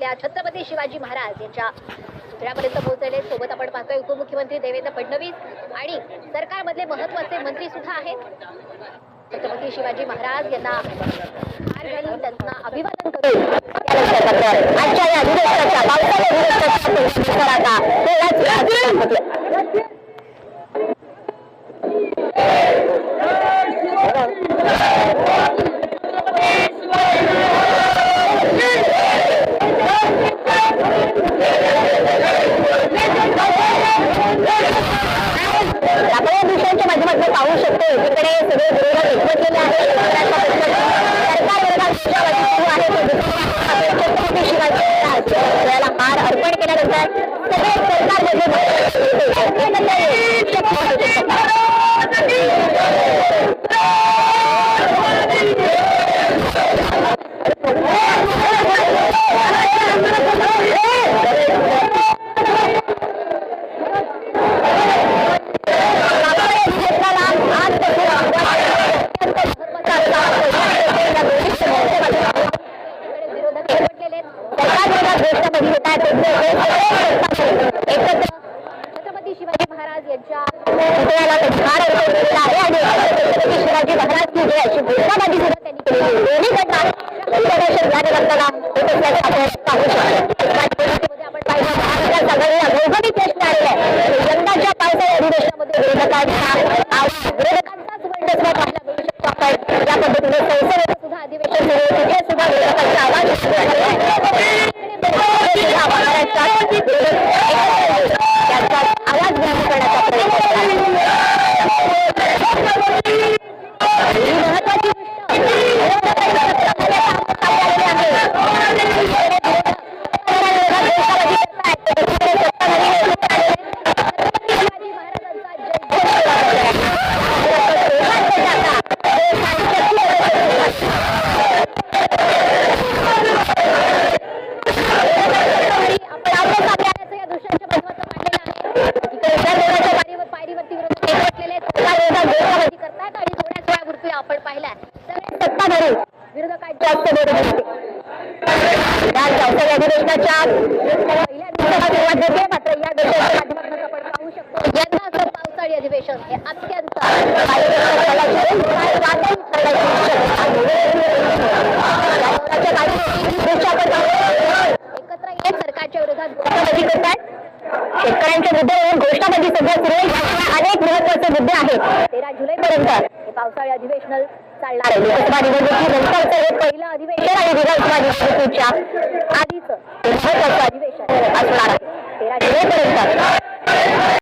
आपल्या छत्रपती शिवाजी महाराज यांच्या पुतळ्यापर्यंत पोहोचले सोबत आपण पाहतोय उपमुख्यमंत्री देवेंद्र फडणवीस आणि सरकारमधले महत्त्वाचे मंत्री सुद्धा आहेत. छत्रपती शिवाजी महाराज यांना हार घालून त्यांना अभिवादन करून आजच्या या अधिवेशनाच्या आपण या दृश्यांच्या माध्यमातून पाहू शकतो. एकीकडे सगळे विरोधक एकवटलेले आहेत. सरकार विरोधात घोषणाबाजी सुरू आहे. तर छत्रपती शिवाजी महाराज. हार अर्पण केल्यानंतर सगळे सरकारमध्ये विरोधक छत्रपती शिवाजी महाराज यांच्या पुतळ्याला केलेला आहे आणि छत्रपती शिवाजी महाराज की जय अशी घोषणाबाजी सुद्धा त्यांनी केलेली दोन्ही प्रदर्शन झाले करताना होत आपण पाहू शकतो आपण पाहिलं महाराष्ट्रात भौगोलिक प्रश्न आलेला आहे यंदाच्या पावसाळी अधिवेशनामध्ये विरोधकांचा विरोधकांचाच वर्चस्व आहेत. सरकारविरोधात घोषणाबाजी करतायत आणि थोड्याच वेळापूर्वी आपण पाहिलाय. सगळे सत्ताधारी विरोधकांच्या हस्तबोट या संसद अधिवेशनाच्या पहिल्या दिवसाला सुरुवात होते मात्र या माध्यमातून आपण पाहू शकतो. यंदाचं पावसाळी अधिवेशन हे अत्यंत ठरण्याची शक्यता आहे. याच्या काही दृश्य आपण पाहू. एकत्र येत सरकारच्या विरोधात घोषणाबाजी करतात शेतकऱ्यांच्या मुद्द्यावर घोषणाबाजी सध्या सुरू आहे. अनेक महत्त्वाचे मुद्दे आहेत. तेरा जुलै पर्यंत हे पावसाळी अधिवेशन चालणार आहे. लोकसभा निवडणुकीनंतरचं हे पहिलं अधिवेशन आणि विधानसभा निवडणुकीच्या आधीच महत्वाचं अधिवेशन असणार आहे. तेरा जुलै पर्यंत.